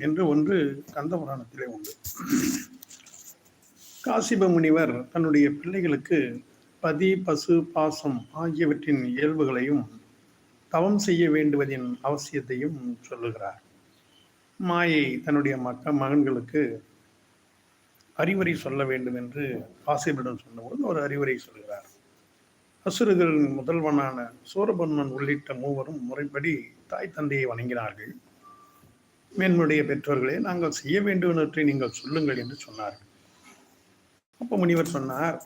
என்று ஒன்று கந்த புராணத்திலே உண்டு. காசிப முனிவர் தன்னுடைய பிள்ளைகளுக்கு பதி பசு பாசம் ஆகியவற்றின் இயல்புகளையும் தவம் செய்ய வேண்டுவதின் அவசியத்தையும் சொல்லுகிறார். மாயை தன்னுடைய மக்க மகன்களுக்கு அறிவுரை சொல்ல வேண்டும் என்று காசிபிடம் சொன்னபோது ஒரு அறிவுரை சொல்கிறார். அசுரர்களின் முதல்வனான சூரபன்மன் உள்ளிட்ட மூவரும் முறைப்படி தாய் தந்தையை வணங்கினார்கள். மேன்முடைய பெற்றோர்களே நாங்கள் செய்ய வேண்டுவனவற்றை நீங்கள் சொல்லுங்கள் என்று சொன்னார்கள். அப்ப முனிவர் சொன்னார்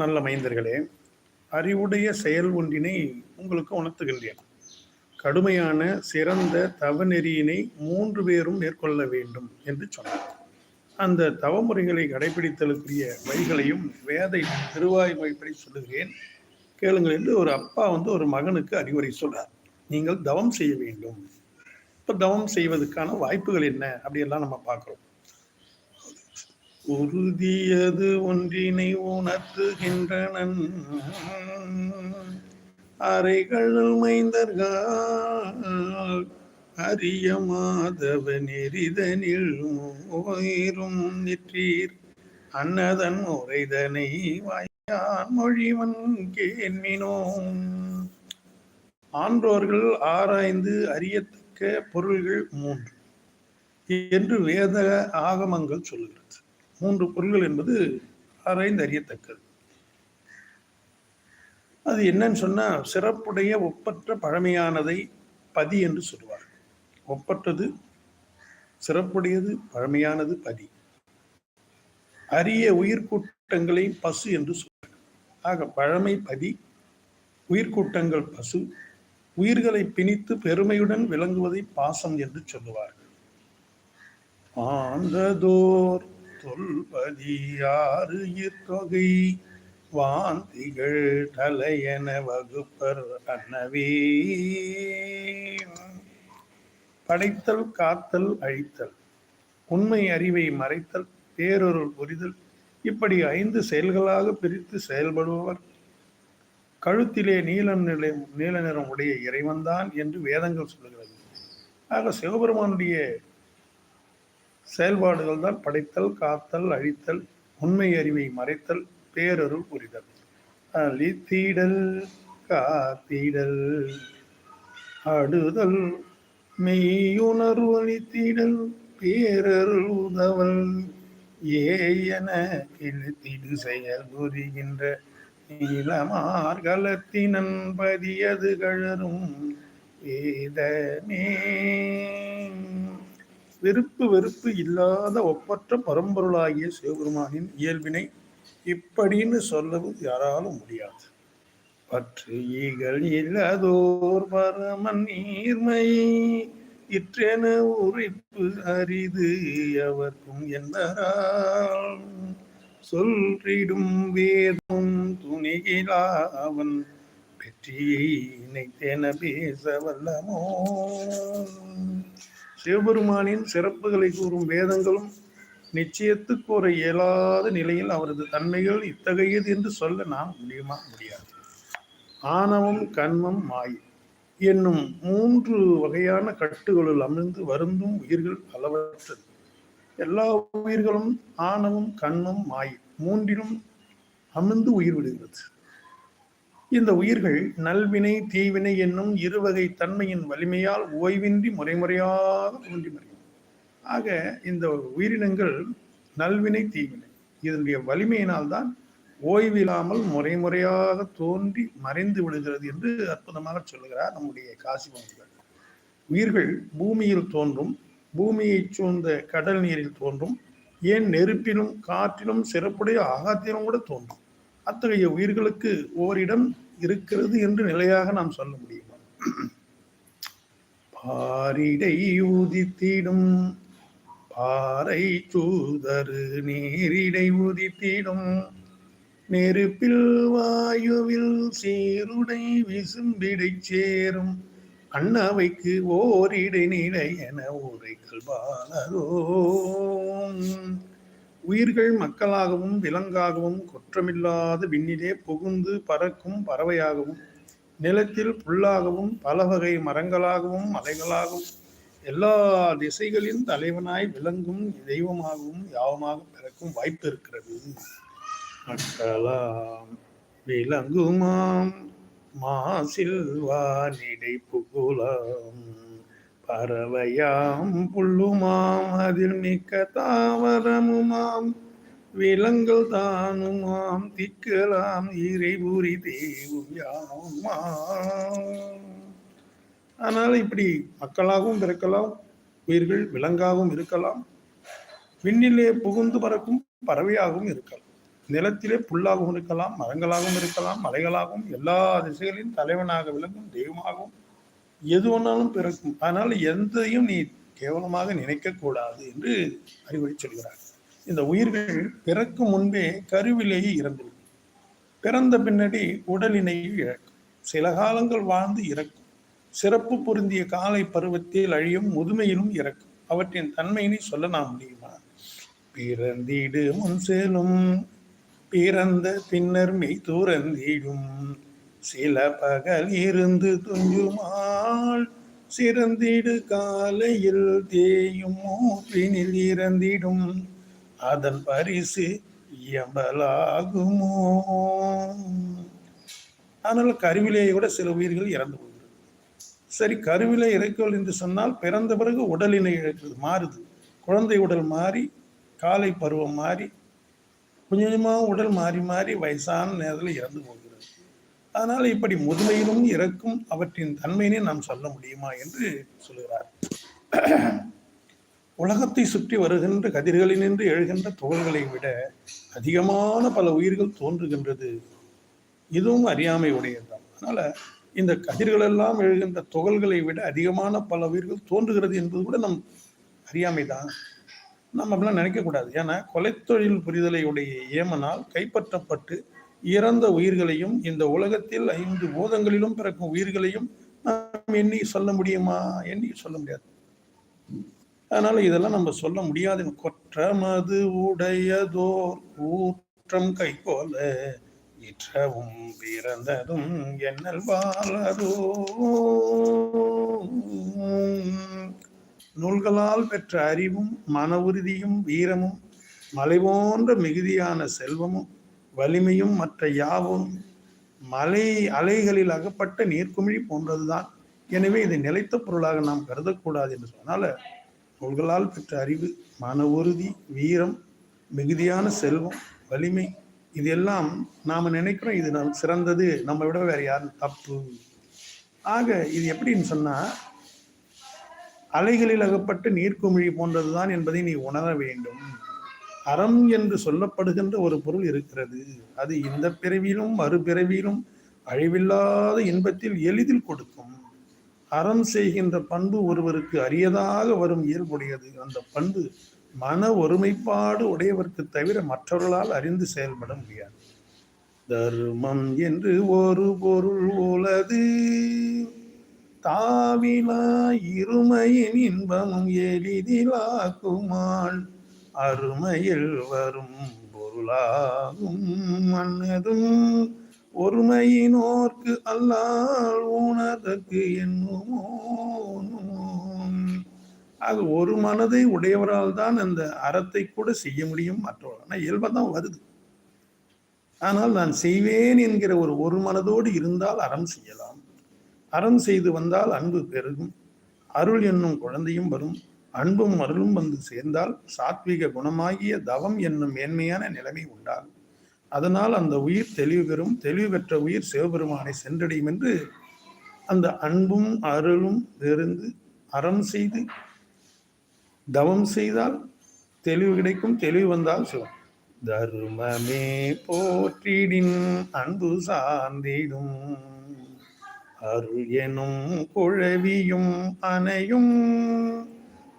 நல்ல மைந்தர்களே அறிவுடைய செயல் ஒன்றினை உங்களுக்கு உணர்த்துகின்றேன். கடுமையான சிறந்த தவநெறியினை மூன்று பேரும் மேற்கொள்ள வேண்டும் என்று சொன்னார். அந்த தவமுறைகளை கடைபிடித்தலுக்குரிய வழிகளையும் வேதை திருவாய்மொழிப்படி சொல்லுகிறேன். கேளுங்கள் என்று ஒரு அப்பா வந்து ஒரு மகனுக்கு அறிவுரை சொல்றார். நீங்கள் தவம் செய்ய வேண்டும். இப்போ தவம் செய்வதற்கான வாய்ப்புகள் என்ன? அப்படியெல்லாம் நம்ம பார்க்குறோம். உறுதியது ஒன்றினை உணர்த்துகின்றனன். அறைகள் மைந்தர்கள் அரிய மாதவ நெறிதனில் உயிரும் நிற்றீர். அன்னதன் உரைதனை வாயான் மொழிவன் கேன்மினோம் ஆன்றோர்கள் ஆராய்ந்து அறியத்தக்க பொருள்கள் மூன்று என்று வேத ஆகமங்கள் சொல்கிறது மூன்று பொருள்கள் என்பது ஆராய்ந்து அறியத்தக்கது அது என்னன்னு சொன்னா சிறப்புடைய ஒப்பற்ற பழமையானதை பதி என்று சொல்லுவார் ஒப்பற்றது சிறப்புடையது பழமையானது பதி. அரிய உயிர்கூட்டங்களை பசு என்று சொல்வார் ஆக பழமை பதி உயிர்கூட்டங்கள் பசு உயிர்களை பிணித்து பெருமையுடன் விளங்குவதை பாசம் என்று சொல்லுவார்கள். ஆந்ததோர் தொல்பதியாறு தொகை வாந்திகள் தலையென வகுப்பர் அன்னவே. படைத்தல் காத்தல் அழித்தல் உண்மை அறிவை மறைத்தல் பேரொருள் புரிதல் இப்படி ஐந்து செயல்களாக பிரித்து செயல்படுபவர் கழுத்திலே நீலம் நிலை நீல நிறம் உடைய இறைவன்தான் என்று வேதங்கள் சொல்லுகிறது. ஆக சிவபெருமானுடைய செயல்பாடுகள் தான் படைத்தல் காத்தல் அழித்தல் உண்மை அறிவை மறைத்தல் பேரருள் புரிதல். அழித்தீடல் காத்தீடல் அடுதல் மெய்யுணர்வு அளித்தீடல் பேரருள் உதவல் ஏ என கிழித்திடு செயல் புரிகின்ற நீலமார்கலத்தினன் பதியது கழரும் வேதமே. வெறுப்பு வெறுப்பு இல்லாத ஒப்பற்ற பரம்பொருளாகிய சிவபெருமானின் இயல்பினை இப்படின்னு சொல்லவும் யாராலும் முடியாது. பற்று ஈகள் இல்லாதோர் பரமன் நீர்மை இற்றென உரைப்பு அரிது அவர்க்கும் என்றால் சொல்றிடும் வேதம் துணிகிலாவன். வெற்றியை இணைத்தென பேச வல்லமோ சிவபெருமானின் சிறப்புகளை கூறும் வேதங்களும் நிச்சயத்துக்கோர கூற இயலாத நிலையில் அவரது தன்மைகள் இத்தகையது என்று சொல்ல நாம் முடியுமா? முடியாது. ஆணவம் கண்மம் மாய் என்னும் மூன்று வகையான கட்டுகளுள் அமிழ்ந்து வருந்தும் உயிர்கள் அளவற்றது எல்லா உயிர்களும் ஆணவும் கண்ணும் மாய் மூன்றிலும் அமிழ்ந்து உயிர் விடுகிறது. இந்த உயிர்கள் நல்வினை தீவினை என்னும் இருவகை தன்மையின் வலிமையால் ஓய்வின்றி முறைமுறையாக தோன்றி மறையும். ஆக இந்த உயிரினங்கள் நல்வினை தீவினை இதனுடைய வலிமையினால் தான் ஓய்வில்லாமல் முறைமுறையாக தோன்றி மறைந்து விடுகிறது என்று அற்புதமாக சொல்லுகிறார் நம்முடைய காசி பங்குகள் உயிர்கள் பூமியில் தோன்றும் பூமியை சூழ்ந்த கடல் நீரில் தோன்றும். ஏன் நெருப்பிலும் காற்றிலும் சிறப்புடைய ஆகாத்திலும் கூட தோன்றும். அத்தகைய உயிர்களுக்கு ஓரிடம் இருக்கிறது என்று நிலையாக நாம் சொல்ல முடியுமா? பாரிடை ஊதித்திடும். பாறை தூதரு நீரிடை ஊதித்திடும். நெருப்பில் வாயுவில் சீருடை விசும்பிடை சேரும். அண்ணாவைக்கு ஓரிடை நீடை என ஓரை பாலரோ உயிர்கள் மக்களாகவும் விலங்காகவும் குற்றமில்லாத விண்ணிலே புகுந்து பறக்கும் பறவையாகவும் நிலத்தில் புல்லாகவும் பல வகை மரங்களாகவும் மலைகளாகவும் எல்லா திசைகளின் தலைவனாய் விளங்கும் தெய்வமாகவும் யாவமாக பிறக்கும் வாய்ப்பு இருக்கிறது. மக்களாம் விளங்குமாம். மாசில் வானிடை புகுலாம். பறவையாம் புல்லுமாம் அதில் மிக்க தாவரமுமாம். விலங்கள் தானுமாம் திக்கலாம் இறைபுரி தேவும் யாவுமாம் அதனால இப்படி மக்களாகவும் பிறக்கலாம் உயிர்கள் விலங்காகவும் இருக்கலாம். விண்ணிலே புகுந்து பறக்கும் பறவையாகவும் இருக்கலாம். நிலத்திலே புல்லாகவும் இருக்கலாம் மரங்களாகவும் இருக்கலாம் மலைகளாகவும் எல்லா திசைகளின் தலைவனாக விளங்கும் தெய்வமாகவும் எது ஒன்றாலும் பிறக்கும். அதனால் எந்தையும் நீ கேவலமாக நினைக்கக்கூடாது என்று அறிவுரை சொல்கிறார். இந்த உயிர்கள் பிறக்கும் முன்பே கருவிலேயே இறந்துவிடும். பிறந்த பின்னாடி உடலினை இழக்கும். சில காலங்கள் வாழ்ந்து இறக்கும். சிறப்பு பொருந்திய காலை பருவத்தில் அழியும் முதுமையிலும் இறக்கும். அவற்றின் தன்மையினை சொல்ல நாம் முடியுமா? பிறந்திடு முன் செல்லும் பிறந்த பின்னர் மெய் துறந்திடும். சில பகல் இருந்து துஞ்சுமாள் சிறந்திடு காலையில் தேயும் மூப்பினில் இறந்திடும். அதன் பரிசு இயம்பலாகுமோ? அதனால் கருவிலேயே கூட சில உயிர்கள் இறந்து போகிறது. சரி கருவிலே இறைக்கோள் என்று சொன்னால் பிறந்த பிறகு உடலினை இழக்கிறது மாறுது. குழந்தை உடல் மாறி காலை பருவம் மாறி கொஞ்சம் கொஞ்சமாக உடல் மாறி மாறி வயசான நேரத்தில் இறந்து போகிறது. அதனால் இப்படி முதுமையிலும் இறக்கும் அவற்றின் தன்மையினை நாம் சொல்ல முடியுமா என்று சொல்கிறார் உலகத்தை சுற்றி வருகின்ற கதிர்களினின்று எழுகின்ற துகள்களை விட அதிகமான பல உயிர்கள் தோன்றுகின்றது. இதுவும் அறியாமை உடையதுதான் அதனால் இந்த கதிர்களெல்லாம் எழுகின்ற துகள்களை விட அதிகமான பல உயிர்கள் தோன்றுகிறது என்பது கூட நம் அறியாமை தான் நம்ம அப்படிலாம் நினைக்கக்கூடாது. ஏன்னா கொலைத்தொழில் புரிதலை உடைய ஏமனால் கைப்பற்றப்பட்டு இறந்த உயிர்களையும் இந்த உலகத்தில் ஐந்து பூதங்களிலும் பிறக்கும் உயிர்களையும் நாம் எண்ணி சொல்ல முடியுமா? எண்ணி சொல்ல முடியாது. அதனால இதெல்லாம் நம்ம சொல்ல முடியாது. கொற்றமது உடையதோர் கூற்றம் கை போல இற்றவும் பிறந்ததும் என்னல் வாழதோ. நூல்களால் பெற்ற அறிவும் மன உறுதியும் வீரமும் மலை போன்ற மிகுதியான செல்வமும் வலிமையும் மற்ற யாவும் மலை அலைகளில் அகப்பட்ட நீர்க்குமிழி போன்றதுதான். எனவே இதை நிலைத்த பொருளாக நாம் கருதக்கூடாது என்று சொன்னால நூல்களால் பெற்ற அறிவு மன உறுதி வீரம் மிகுதியான செல்வம் வலிமை இது எல்லாம் நினைக்கிறோம். இது நம் சிறந்தது. நம்ம விட வேற யாரும் தப்பு. ஆக இது எப்படின்னு சொன்னால் அலைகளில் அகப்பட்டு நீர்க்குமிழி போன்றதுதான் என்பதை நீ உணர வேண்டும். அறம் என்று சொல்லப்படுகின்ற ஒரு பொருள் இருக்கிறது. அது இந்த பிறவியிலும் மறுபிறவியிலும் அழிவில்லாத இன்பத்தில் எளிதில் கொடுக்கும். அறம் செய்கின்ற பண்பு ஒருவருக்கு அரியதாக வரும் இயல்புடையது. அந்த பண்பு மன ஒருமைப்பாடு உடையவருக்கு தவிர மற்றவர்களால் அறிந்து செயல்பட முடியாது. தர்மம் என்று ஒரு பொருள் உலது தாவிலா இருமையின் இன்பமும் எளிதிலாக்குமாள் அருமையில் வரும் பொருளாகும் மன்னதும் ஒருமையினோர்க்கு அல்லால் உணர்தற்கு என்னுமோ ஆக ஒரு மனதை உடையவரால் தான் அந்த அறத்தை கூட செய்ய முடியும் மற்றவர்கள் ஆனால் இயல்பாக தான் வருது. ஆனால் நான் செய்வேன் என்கிற ஒரு ஒரு மனதோடு இருந்தால் அறம் செய்யலாம். அறம் செய்து வந்தால் அன்பு பெருகும். அருள் என்னும் குழந்தையும் வரும். அன்பும் அருளும் வந்து சேர்ந்தால் சாத்விக குணமாகிய தவம் என்னும் மேன்மையான நிலைமை உண்டாகும். அதனால் அந்த உயிர் தெளிவு பெறும். தெளிவு பெற்ற உயிர் சிவபெருமானை சென்றடையும் என்று அந்த அன்பும் அருளும் இருந்து அறம் செய்து தவம் செய்தால் தெளிவு கிடைக்கும். தெளிவு வந்தால் சிவம். தருமமே போற்றிடின் அன்பு சார்ந்திடும். அருள் எனும் குழவியும் அணையும்.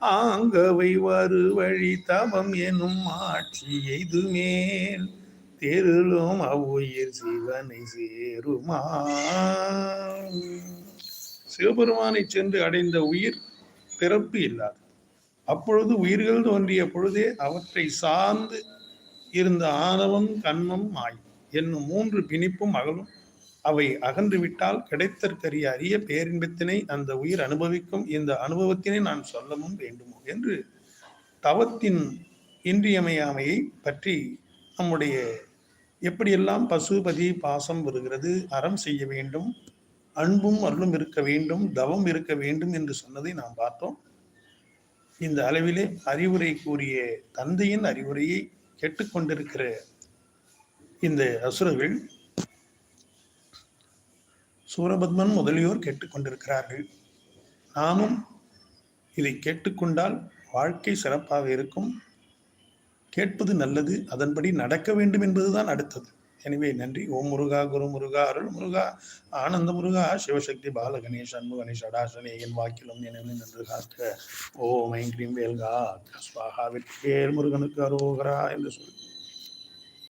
ஆங்கவை வருவழி தவம் எனும் ஆட்சி எய்து தெருளும் அவ்வுயிர் சிவனை சேருமா. சிவபெருமானை சென்று அடைந்த உயிர் பிறப்பு இல்லாது. அப்பொழுது உயிர்கள் தோன்றிய பொழுதே அவற்றை சார்ந்து இருந்த ஆணவம் கண்மம் மாய் என்னும் மூன்று பிணிப்பும் அகலும். அவை அகன்றுவிட்டால் கிடைத்தற்கரிய அரிய பேரின்பத்தினை அந்த உயிர் அனுபவிக்கும். இந்த அனுபவத்தினை நான் சொல்லவும் வேண்டுமோ? என்று தவத்தின் இன்றியமையாமையை பற்றி நம்முடைய எப்படியெல்லாம் பசுபதி பாசம் வருகிறது அறம் செய்ய வேண்டும் அன்பும் அருளும் இருக்க வேண்டும் தவம் இருக்க வேண்டும் என்று சொன்னதை நாம் பார்த்தோம். இந்த அளவிலே அறிவுரை கூறிய தந்தையின் அறிவுரையை கேட்டுக்கொண்டிருக்கிற இந்த அசுரர்கள் சூரபத்மன் முதலியோர் கேட்டுக்கொண்டிருக்கிறார்கள். நாமும் இதை கேட்டுக்கொண்டால் வாழ்க்கை சிறப்பாக இருக்கும். கேட்பது நல்லது அதன்படி நடக்க வேண்டும் என்பதுதான் அடுத்தது. எனவே நன்றி. ஓம் முருகா குரு முருகா அருள் முருகா ஆனந்த முருகா சிவசக்தி பால கணேஷ் அன்பு கணேஷ் அடாசனே என் வாக்கிலும் எனவே நின்று காக்க. ஓம் ஐங்கிரீம் வேல்கா ஸ்வாகா வெற்றி முருகனுக்கு அரோகரா என்று சொல்லி.